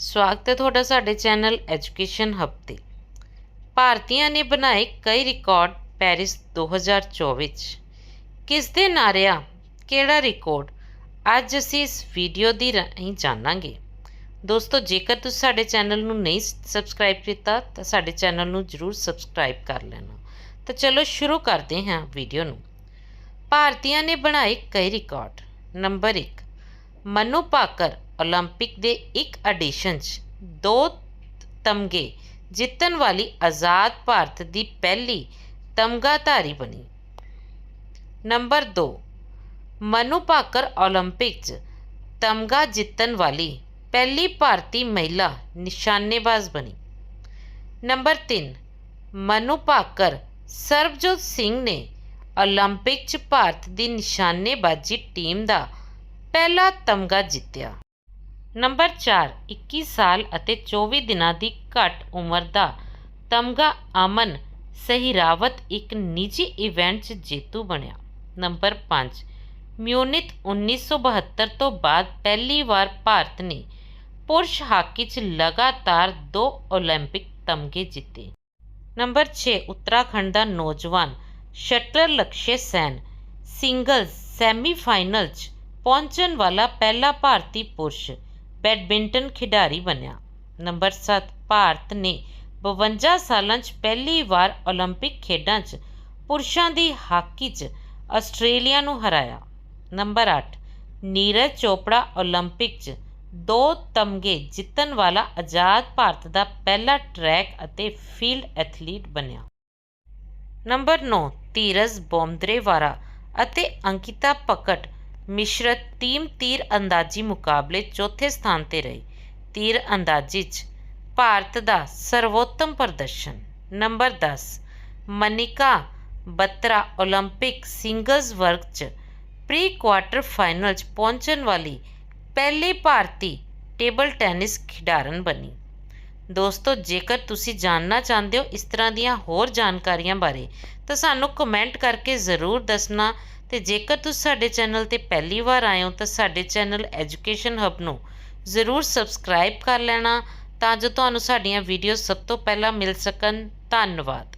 ਸਵਾਗਤ ਹੈ ਤੁਹਾਡਾ ਸਾਡੇ ਚੈਨਲ ਐਜੂਕੇਸ਼ਨ ਹਬ ਤੇ ਭਾਰਤੀਆਂ ਨੇ ਬਣਾਏ ਕਈ ਰਿਕਾਰਡ ਪੈਰਿਸ 2024 ਚ। ਕਿਸ ਦੇ ਨਾਂ ਰਿਹਾ ਕਿਹੜਾ ਰਿਕਾਰਡ? ਅੱਜ ਅਸੀਂ ਇਸ ਵੀਡੀਓ ਦੀ ਰਾਹੀਂ ਜਾਣਾਂਗੇ। ਦੋਸਤੋ, ਜੇਕਰ ਤੁਸੀਂ ਸਾਡੇ ਚੈਨਲ ਨੂੰ ਨਹੀਂ ਸਬਸਕ੍ਰਾਈਬ ਕੀਤਾ, ਤਾਂ ਸਾਡੇ ਚੈਨਲ ਨੂੰ ਜਰੂਰ ਸਬਸਕ੍ਰਾਈਬ ਕਰ ਲੈਣਾ। ਤਾਂ ਚਲੋ ਸ਼ੁਰੂ ਕਰਦੇ ਹਾਂ ਵੀਡੀਓ ਨੂੰ। ਭਾਰਤੀਆਂ ਨੇ ਬਣਾਏ ਕਈ record. Number 1 Manu Bhaker Olympic दे एक अडिशन दो तमगे जितने वाली आज़ाद भारत की पहली तमगाधारी बनी नंबर दो मनु भाकर ओलंपिक तमगा जितने वाली पहली भारतीय महिला निशानेबाज बनी नंबर तीन मनु भाकर सरबजोत सिंह ने ओलंपिक भारत की निशानेबाजी टीम का पहला तमगा जितया ਨੰਬਰ 4 21 ਸਾਲ ਅਤੇ 24 ਦਿਨਾਂ ਦੀ ਘੱਟ ਉਮਰ ਦਾ ਤਮਗਾ ਅਮਨ ਸਹਿਰਾਵਤ ਇੱਕ ਨਿੱਜੀ ਇਵੈਂਟ 'ਚ ਜੇਤੂ ਬਣਿਆ ਨੰਬਰ 5 ਮਿਊਨਿਕ 1972 ਤੋਂ ਬਾਅਦ ਪਹਿਲੀ ਵਾਰ ਭਾਰਤ ਨੇ ਪੁਰਸ਼ ਹਾਕੀ 'ਚ ਲਗਾਤਾਰ ਦੋ 올림픽 ਤਮਗੇ ਜਿੱਤੇ ਨੰਬਰ 6 ਉੱਤਰਾਖੰਡ ਦਾ ਨੌਜਵਾਨ shuttler Lakshya Sen singles semifinal 'ਚ ਪਹੁੰਚਣ ਵਾਲਾ ਪਹਿਲਾ ਭਾਰਤੀ ਪੁਰਸ਼ ਬੈਡਮਿੰਟਨ ਖਿਡਾਰੀ ਬਣਿਆ ਨੰਬਰ 7 ਭਾਰਤ ਨੇ 52 ਸਾਲਾਂ 'ਚ ਪਹਿਲੀ ਵਾਰ 올림픽 ਖੇਡਾਂ 'ਚ ਪੁਰਸ਼ਾਂ ਦੀ ਹਾਕੀ 'ਚ ਆਸਟ੍ਰੇਲੀਆ ਨੂੰ ਹਰਾਇਆ ਨੰਬਰ 8 ਨੀਰਜ ਚੋਪੜਾ 올림픽 'ਚ ਦੋ ਤਮਗੇ ਜਿੱਤਣ ਵਾਲਾ ਆਜ਼ਾਦ ਭਾਰਤ ਦਾ ਪਹਿਲਾ ਟਰੈਕ ਅਤੇ ਫੀਲਡ ਐਥਲੀਟ ਬਣਿਆ ਨੰਬਰ 9 ਧੀਰਜ ਬੋਮਦਰੇਵਾਰਾ ਅਤੇ ਅੰਕਿਤਾ ਪਕਟ ਮਿਸ਼ਰਤ ਟੀਮ ਤੀਰ ਅੰਦਾਜ਼ੀ ਮੁਕਾਬਲੇ ਚੌਥੇ ਸਥਾਨ ਤੇ ਰਹੀ ਤੀਰ ਅੰਦਾਜ਼ੀ 'ਚ ਭਾਰਤ ਦਾ ਸਰਵੋਤਮ ਪ੍ਰਦਰਸ਼ਨ ਨੰਬਰ 10 ਮਨਿਕਾ ਬੱਤਰਾ 올림픽 ਸਿੰਗਲਸ ਵਰਗ 'ਚ ਪ੍ਰੀ ਕੁਆਟਰ ਫਾਈਨਲ 'ਚ ਪਹੁੰਚਣ ਵਾਲੀ ਪਹਿਲੀ ਭਾਰਤੀ ਟੇਬਲ ਟੈਨਿਸ ਖਿਡਾਰਨ ਬਣੀ ਦੋਸਤੋ ਜੇਕਰ ਤੁਸੀਂ ਜਾਣਨਾ ਚਾਹੁੰਦੇ ਹੋ ਇਸ ਤਰ੍ਹਾਂ ਦੀਆਂ ਹੋਰ ਜਾਣਕਾਰੀਆਂ ਬਾਰੇ ਤਾਂ ਸਾਨੂੰ ਕਮੈਂਟ ਕਰਕੇ ਜ਼ਰੂਰ ਦੱਸਣਾ ਤੇ ਜੇਕਰ ਤੁਸੀਂ ਸਾਡੇ ਚੈਨਲ ਤੇ ਪਹਿਲੀ ਵਾਰ ਆਏ ਹੋ ਤਾਂ ਸਾਡੇ ਚੈਨਲ ਐਜੂਕੇਸ਼ਨ ਹਬ ਨੂੰ ਜ਼ਰੂਰ ਸਬਸਕ੍ਰਾਈਬ ਕਰ ਲੈਣਾ ਤਾਂ ਜੋ ਤੁਹਾਨੂੰ ਸਾਡੀਆਂ ਵੀਡੀਓ ਸਭ ਤੋਂ ਪਹਿਲਾਂ ਮਿਲ ਸਕਣ। ਧੰਨਵਾਦ।